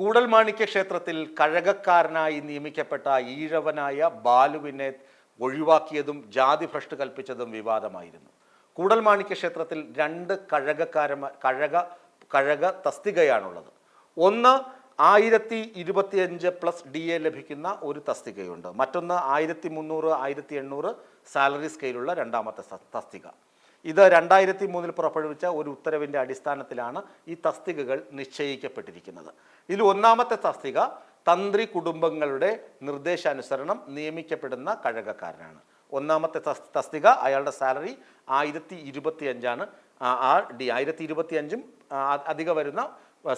കൂടൽമാണിക്യ ക്ഷേത്രത്തിൽ കഴകക്കാരനായി നിയമിക്കപ്പെട്ട ഈഴവനായ ബാലുവിനെ ഒഴിവാക്കിയതും ജാതി ഭ്രഷ്ട് കൽപ്പിച്ചതും വിവാദമായിരുന്നു. കൂടൽമാണിക്യ ക്ഷേത്രത്തിൽ രണ്ട് കഴകക്കാരന്മാ കഴക കഴക തസ്തികയാണുള്ളത്. ഒന്ന് ആയിരത്തി ഇരുപത്തിയഞ്ച് പ്ലസ് ഡി എ ലഭിക്കുന്ന ഒരു തസ്തികയുണ്ട്. മറ്റൊന്ന് ആയിരത്തി മുന്നൂറ് ആയിരത്തി എണ്ണൂറ് സാലറി സ്കെയിലുള്ള രണ്ടാമത്തെ തസ്തിക. ഇത് രണ്ടായിരത്തി മൂന്നിൽ പുറപ്പെടുവിച്ച ഒരു ഉത്തരവിന്റെ അടിസ്ഥാനത്തിലാണ് ഈ തസ്തികകൾ നിശ്ചയിക്കപ്പെട്ടിരിക്കുന്നത്. ഇതിൽ ഒന്നാമത്തെ തസ്തിക തന്ത്രി കുടുംബങ്ങളുടെ നിർദ്ദേശാനുസരണം നിയമിക്കപ്പെടുന്ന കഴകക്കാരനാണ്. ഒന്നാമത്തെ തസ്തിക അയാളുടെ സാലറി ആയിരത്തി ഇരുപത്തി അഞ്ചാണ് ആ ഡി ആയിരത്തി ഇരുപത്തി അഞ്ചും അധികം വരുന്ന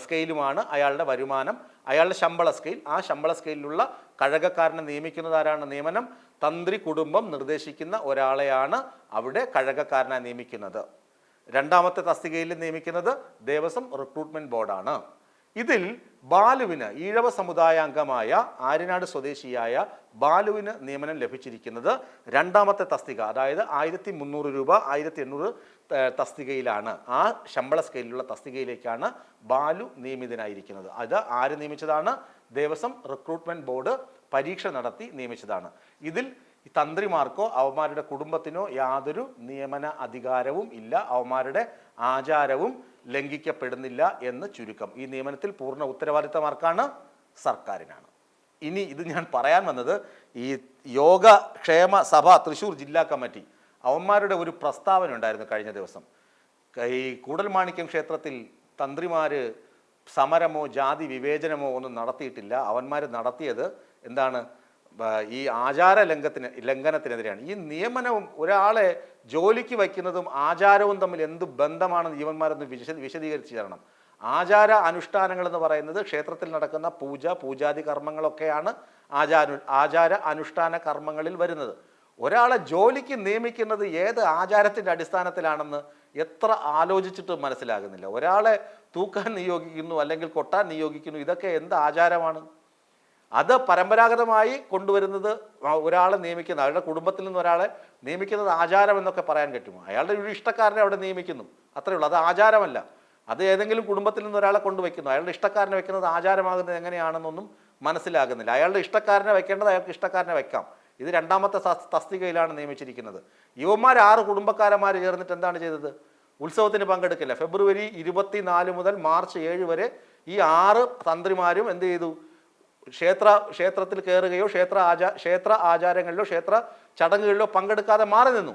സ്കെയിലുമാണ് അയാളുടെ വരുമാനം. അയാളുടെ ശമ്പള സ്കെയിൽ. ആ ശമ്പള സ്കെയിലുള്ള കഴകക്കാരനെ നിയമിക്കുന്നത് ആരാണ് നിയമനം? തന്ത്രി കുടുംബം നിർദ്ദേശിക്കുന്ന ഒരാളെയാണ് അവിടെ കഴകക്കാരനായി നിയമിക്കുന്നത്. രണ്ടാമത്തെ തസ്തികയിൽ നിയമിക്കുന്നത് ദേവസ്വം റിക്രൂട്ട്മെന്റ് ബോർഡാണ്. ഇതിൽ ബാലുവിന് ഈഴവ സമുദായാംഗമായ ആര്യനാട് സ്വദേശിയായ ബാലുവിന് നിയമനം ലഭിച്ചിരിക്കുന്നത് രണ്ടാമത്തെ തസ്തിക അതായത് ആയിരത്തി മുന്നൂറ് രൂപ ആയിരത്തി എണ്ണൂറ് തസ്തികയിലാണ്. ആ ശമ്പള സ്കെയിലുള്ള തസ്തികയിലേക്കാണ് ബാലു നിയമിതനായിരിക്കുന്നത്. അത് ആര് നിയമിച്ചതാണ്? ദേവസ്വം റിക്രൂട്ട്മെന്റ് ബോർഡ് പരീക്ഷ നടത്തി നിയമിച്ചതാണ്. ഇതിൽ തന്ത്രിമാർക്കോ അവന്മാരുടെ കുടുംബത്തിനോ യാതൊരു നിയമന അധികാരവും ഇല്ല. അവന്മാരുടെ ആചാരവും ലംഘിക്കപ്പെടുന്നില്ല എന്ന് ചുരുക്കം. ഈ നിയമനത്തിൽ പൂർണ ഉത്തരവാദിത്തമാർക്കാണ് സർക്കാരിനാണ്. ഇനി ഇത് ഞാൻ പറയാൻ വന്നത് ഈ യോഗ ക്ഷേമ സഭ തൃശ്ശൂർ ജില്ലാ കമ്മിറ്റി അവന്മാരുടെ ഒരു പ്രസ്താവന ഉണ്ടായിരുന്നു കഴിഞ്ഞ ദിവസം. ഈ കൂടൽമാണിക്യം ക്ഷേത്രത്തിൽ തന്ത്രിമാർ സമരമോ ജാതി വിവേചനമോ ഒന്നും നടത്തിയിട്ടില്ല. അവന്മാർ നടത്തിയത് എന്താണ്? ഈ ആചാര ലംഘത്തിന് ലംഘനത്തിനെതിരെയാണ്. ഈ നിയമനവും ഒരാളെ ജോലിക്ക് വയ്ക്കുന്നതും ആചാരവും തമ്മിൽ എന്ത് ബന്ധമാണ് ജീവന്മാരെന്ന് വിശദ വിശദീകരിച്ച് തരണം. ആചാര അനുഷ്ഠാനങ്ങൾ എന്ന് പറയുന്നത് ക്ഷേത്രത്തിൽ നടക്കുന്ന പൂജ പൂജാതി കർമ്മങ്ങളൊക്കെയാണ് ആചാര ആചാര അനുഷ്ഠാന കർമ്മങ്ങളിൽ വരുന്നത്. ഒരാളെ ജോലിക്ക് നിയമിക്കുന്നത് ഏത് ആചാരത്തിന്റെ അടിസ്ഥാനത്തിലാണെന്ന് എത്ര ആലോചിച്ചിട്ട് മനസ്സിലാകുന്നില്ല. ഒരാളെ തൂക്കാൻ നിയോഗിക്കുന്നു അല്ലെങ്കിൽ കൊട്ടാൻ നിയോഗിക്കുന്നു ഇതൊക്കെ എന്ത് ആചാരമാണ്? അത് പരമ്പരാഗതമായി കൊണ്ടുവരുന്നത് ഒരാളെ നിയമിക്കുന്ന അയാളുടെ കുടുംബത്തിൽ നിന്ന് ഒരാളെ നിയമിക്കുന്നത് ആചാരം എന്നൊക്കെ പറയാൻ പറ്റുമോ? അയാളുടെ ഒരു ഇഷ്ടക്കാരനെ അവിടെ നിയമിക്കുന്നു. അത്രേ ഉള്ളൂ. അത് ആചാരമല്ല. അത് ഏതെങ്കിലും കുടുംബത്തിൽ നിന്ന് ഒരാളെ കൊണ്ടുവയ്ക്കുന്നു അയാളുടെ ഇഷ്ടക്കാരനെ വെക്കുന്നത് ആചാരമാകുന്നത് എങ്ങനെയാണെന്നൊന്നും മനസ്സിലാകുന്നില്ല. അയാളുടെ ഇഷ്ടക്കാരനെ വെക്കേണ്ടത് അയാൾക്ക് ഇഷ്ടക്കാരനെ വെക്കാം ഇത് രണ്ടാമത്തെ തസ്തികയിലാണ് നിയമിച്ചിരിക്കുന്നത്. യുവന്മാർ ആറ് കുടുംബക്കാരന്മാർ ചേർന്നിട്ട് എന്താണ് ചെയ്തത്? ഉത്സവത്തിന് പങ്കെടുക്കില്ല. ഫെബ്രുവരി ഇരുപത്തിനാല് മുതൽ മാർച്ച് ഏഴ് വരെ ഈ ആറ് തന്ത്രിമാരും എന്ത് ചെയ്തു? ക്ഷേത്ര ക്ഷേത്രത്തിൽ കയറുകയോ ക്ഷേത്ര ആചാ ക്ഷേത്ര ആചാരങ്ങളിലോ ക്ഷേത്ര ചടങ്ങുകളിലോ പങ്കെടുക്കാതെ മാറി നിന്നു.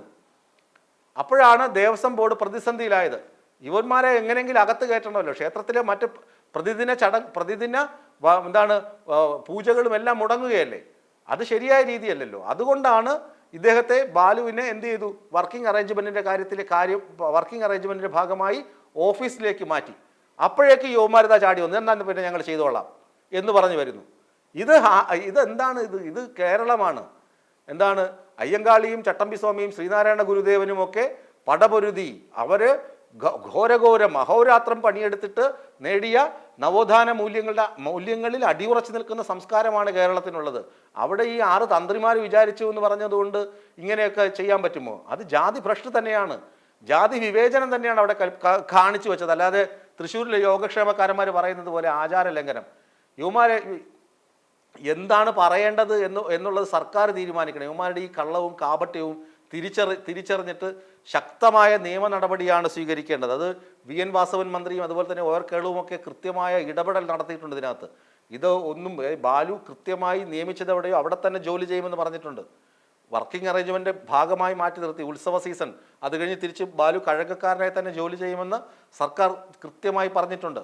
അപ്പോഴാണ് ദേവസ്വം ബോർഡ് പ്രതിസന്ധിയിലായത്. ഇവന്മാരെ എങ്ങനെയെങ്കിലും അകത്ത് കയറ്റണമല്ലോ. ക്ഷേത്രത്തിലെ മറ്റ് പ്രതിദിന ചടങ്ങ് പ്രതിദിന എന്താണ് പൂജകളും എല്ലാം മുടങ്ങുകയല്ലേ? അത് ശരിയായ രീതിയല്ലല്ലോ. അതുകൊണ്ടാണ് ഇദ്ദേഹത്തെ ബാലുവിനെ എന്ത് ചെയ്തു? വർക്കിംഗ് അറേഞ്ച്മെന്റിന്റെ കാര്യത്തിലെ കാര്യം വർക്കിംഗ് അറേഞ്ച്മെന്റിന്റെ ഭാഗമായി ഓഫീസിലേക്ക് മാറ്റി. അപ്പോഴേക്ക് യുവമാരിത ചാടി വന്നു. എന്നാൽ പിന്നെ ഞങ്ങൾ ചെയ്തോളാം എന്ന് പറഞ്ഞു വരുന്നു. ഇത് ഇതെന്താണ് ഇത്? ഇത് കേരളമാണ്. എന്താണ്? അയ്യങ്കാളിയും ചട്ടമ്പി സ്വാമിയും ശ്രീനാരായണ ഗുരുദേവനും ഒക്കെ പടപൊരുതി അവർ ഘോരഘോരം മഹോരാത്രം പണിയെടുത്തിട്ട് നേടിയ നവോത്ഥാന മൂല്യങ്ങളുടെ മൂല്യങ്ങളിൽ അടിയുറച്ചു നിൽക്കുന്ന സംസ്കാരമാണ് കേരളത്തിനുള്ളത്. അവിടെ ഈ ആറ് തന്ത്രിമാർ വിചാരിച്ചു എന്ന് പറഞ്ഞതുകൊണ്ട് ഇങ്ങനെയൊക്കെ ചെയ്യാൻ പറ്റുമോ? അത് ജാതി ഭ്രഷ്ട് തന്നെയാണ്. ജാതി വിവേചനം തന്നെയാണ് അവിടെ കാണിച്ചു വെച്ചത്. അല്ലാതെ തൃശ്ശൂരിലെ യോഗക്ഷേമക്കാരന്മാർ പറയുന്നത് പോലെ ആചാര ലംഘനം യുവമാരെ എന്താണ് പറയേണ്ടത് എന്ന് എന്നുള്ളത് സർക്കാർ തീരുമാനിക്കണം. ഇവന്മാരുടെ ഈ കള്ളവും കാപട്യവും തിരിച്ചറി തിരിച്ചറിഞ്ഞിട്ട് ശക്തമായ നിയമ നടപടിയാണ് സ്വീകരിക്കേണ്ടത്. അത് വി. എൻ. വാസവൻ മന്ത്രിയും അതുപോലെ തന്നെ ഓർ ഒക്കെ കൃത്യമായ ഇടപെടൽ നടത്തിയിട്ടുണ്ട് ഇതിനകത്ത്. ഇത് ഒന്നും ബാലു കൃത്യമായി നിയമിച്ചത് എവിടെയോ അവിടെ തന്നെ ജോലി ചെയ്യുമെന്ന് പറഞ്ഞിട്ടുണ്ട്. വർക്കിംഗ് അറേഞ്ച്മെന്റ് ഭാഗമായി മാറ്റി നിർത്തി. ഉത്സവ സീസൺ അത് കഴിഞ്ഞ് തിരിച്ച് ബാലു കഴകക്കാരനായി തന്നെ ജോലി ചെയ്യുമെന്ന് സർക്കാർ കൃത്യമായി പറഞ്ഞിട്ടുണ്ട്.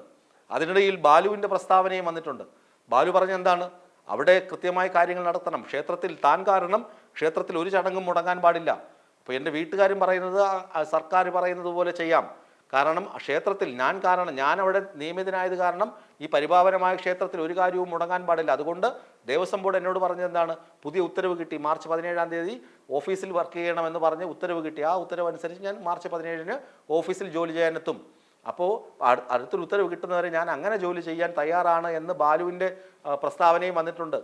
അതിനിടയിൽ ബാലുവിന്റെ പ്രസ്താവനയും വന്നിട്ടുണ്ട്. ബാലു പറഞ്ഞ എന്താണ്? അവിടെ കൃത്യമായ കാര്യങ്ങൾ നടത്തണം. ക്ഷേത്രത്തിൽ താൻ കാരണം ക്ഷേത്രത്തിൽ ഒരു ചടങ്ങും മുടങ്ങാൻ പാടില്ല. അപ്പോൾ എന്റെ വീട്ടുകാരും പറയുന്നത് സർക്കാർ പറയുന്നത് പോലെ ചെയ്യാം. കാരണം ക്ഷേത്രത്തിൽ ഞാൻ കാരണം ഞാൻ അവിടെ നിയമിതനായത് കാരണം ഈ പരിപാവനമായ ക്ഷേത്രത്തിൽ ഒരു കാര്യവും മുടങ്ങാൻ പാടില്ല. അതുകൊണ്ട് ദേവസ്വം ബോർഡ് എന്നോട് പറഞ്ഞത് എന്താണ്? പുതിയ ഉത്തരവ് കിട്ടി. മാർച്ച് പതിനേഴാം തീയതി ഓഫീസിൽ വർക്ക് ചെയ്യണമെന്ന് പറഞ്ഞ് ഉത്തരവ് കിട്ടി. ആ ഉത്തരവ് അനുസരിച്ച് ഞാൻ മാർച്ച് പതിനേഴിന് ഓഫീസിൽ ജോലി ചെയ്യാനെത്തും. അപ്പോൾ അടു- അടുത്തൊരു ഉത്തരവ് കിട്ടുന്നവരെ ഞാൻ അങ്ങനെ ജോലി ചെയ്യാൻ തയ്യാറാണ് എന്ന് ബാലുവിന്റെ പ്രസ്താവനയും വന്നിട്ടുണ്ട്.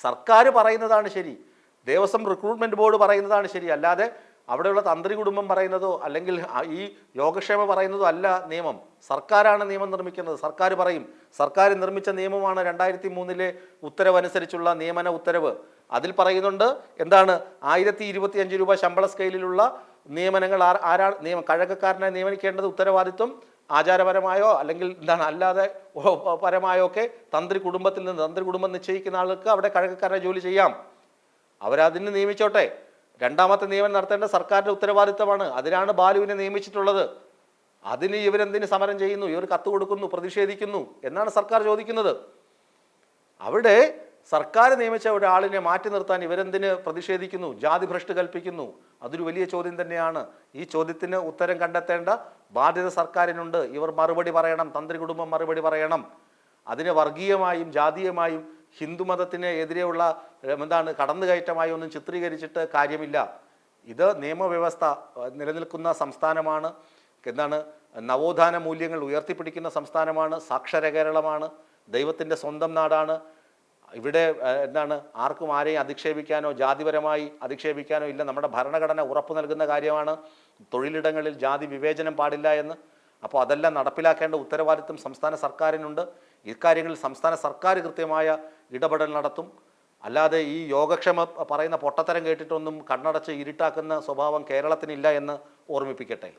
സർക്കാർ പറയുന്നതാണ് ശരി. ദേവസ്വം റിക്രൂട്ട്മെന്റ് ബോർഡ് പറയുന്നതാണ് ശരി. അല്ലാതെ അവിടെയുള്ള തന്ത്രി കുടുംബം പറയുന്നതോ അല്ലെങ്കിൽ ഈ യോഗക്ഷേമ പറയുന്നതോ അല്ല നിയമം. സർക്കാരാണ് നിയമം നിർമ്മിക്കുന്നത്. സർക്കാർ പറയും സർക്കാർ നിർമ്മിച്ച നിയമമാണ് രണ്ടായിരത്തി മൂന്നിലെ ഉത്തരവനുസരിച്ചുള്ള നിയമന ഉത്തരവ്. അതിൽ പറയുന്നുണ്ട് എന്താണ് ആയിരത്തി ഇരുപത്തി അഞ്ച് രൂപ ശമ്പള സ്കെയിലിലുള്ള നിയമനങ്ങൾ ആരാ നിയമ കഴകക്കാരനെ നിയമിക്കേണ്ടത് ഉത്തരവാദിത്വം ആചാരപരമായോ അല്ലെങ്കിൽ എന്താണ്? അല്ലാതെ പരമായോ ഒക്കെ തന്ത്രി കുടുംബത്തിൽ നിന്ന് തന്ത്രി കുടുംബം നിശ്ചയിക്കുന്ന ആൾക്ക് അവിടെ കഴകക്കാരനെ ജോലി ചെയ്യാം. അവരതിന് നിയമിച്ചോട്ടെ. രണ്ടാമത്തെ നിയമനം നടത്തേണ്ട സർക്കാരിന്റെ ഉത്തരവാദിത്തമാണ് അതിനാണ് ബാലുവിനെ നിയമിച്ചിട്ടുള്ളത്. അതിന് ഇവരെന്തിന് സമരം ചെയ്യുന്നു? ഇവർ കത്ത് കൊടുക്കുന്നു പ്രതിഷേധിക്കുന്നു എന്നാണ് സർക്കാർ ചോദിക്കുന്നത്. അവിടെ സർക്കാർ നിയമിച്ച ഒരാളിനെ മാറ്റി നിർത്താൻ ഇവരെന്തിന് പ്രതിഷേധിക്കുന്നു? ജാതി ഭ്രഷ്ട് കൽപ്പിക്കുന്നു. അതൊരു വലിയ ചോദ്യം തന്നെയാണ്. ഈ ചോദ്യത്തിന് ഉത്തരം കണ്ടെത്തേണ്ട ബാധ്യത സർക്കാരിനുണ്ട്. ഇവർ മറുപടി പറയണം. തന്ത്രി കുടുംബം മറുപടി പറയണം. അതിന് വർഗീയമായും ജാതീയമായും ഹിന്ദുമതത്തിന് എതിരെയുള്ള എന്താണ് കടന്നുകയറ്റമായി ഒന്നും ചിത്രീകരിച്ചിട്ട് കാര്യമില്ല. ഇത് നിയമവ്യവസ്ഥ നിലനിൽക്കുന്ന സംസ്ഥാനമാണ്. എന്താണ് നവോത്ഥാന മൂല്യങ്ങൾ ഉയർത്തിപ്പിടിക്കുന്ന സംസ്ഥാനമാണ്. സാക്ഷര കേരളമാണ്. ദൈവത്തിന്റെ സ്വന്തം നാടാണ്. ഇവിടെ എന്താണ് ആർക്കും ആരെയും അധിക്ഷേപിക്കാനോ ജാതിപരമായി അധിക്ഷേപിക്കാനോ ഇല്ല. നമ്മുടെ ഭരണഘടന ഉറപ്പ് നൽകുന്ന കാര്യമാണ്. തൊഴിലിടങ്ങളിൽ ജാതി വിവേചനം പാടില്ല എന്ന്. അപ്പോൾ അതെല്ലാം നടപ്പിലാക്കേണ്ട ഉത്തരവാദിത്വം സംസ്ഥാന സർക്കാരിനുണ്ട്. ഇക്കാര്യങ്ങളിൽ സംസ്ഥാന സർക്കാർ കൃത്യമായ ഇടപെടൽ നടത്തും. അല്ലാതെ ഈ യോഗക്ഷമ പറയുന്ന പൊട്ടത്തരം കേട്ടിട്ടൊന്നും കണ്ണടച്ച് ഇരുട്ടാക്കുന്ന സ്വഭാവം കേരളത്തിനില്ല എന്ന് ഓർമ്മിപ്പിക്കട്ടെ.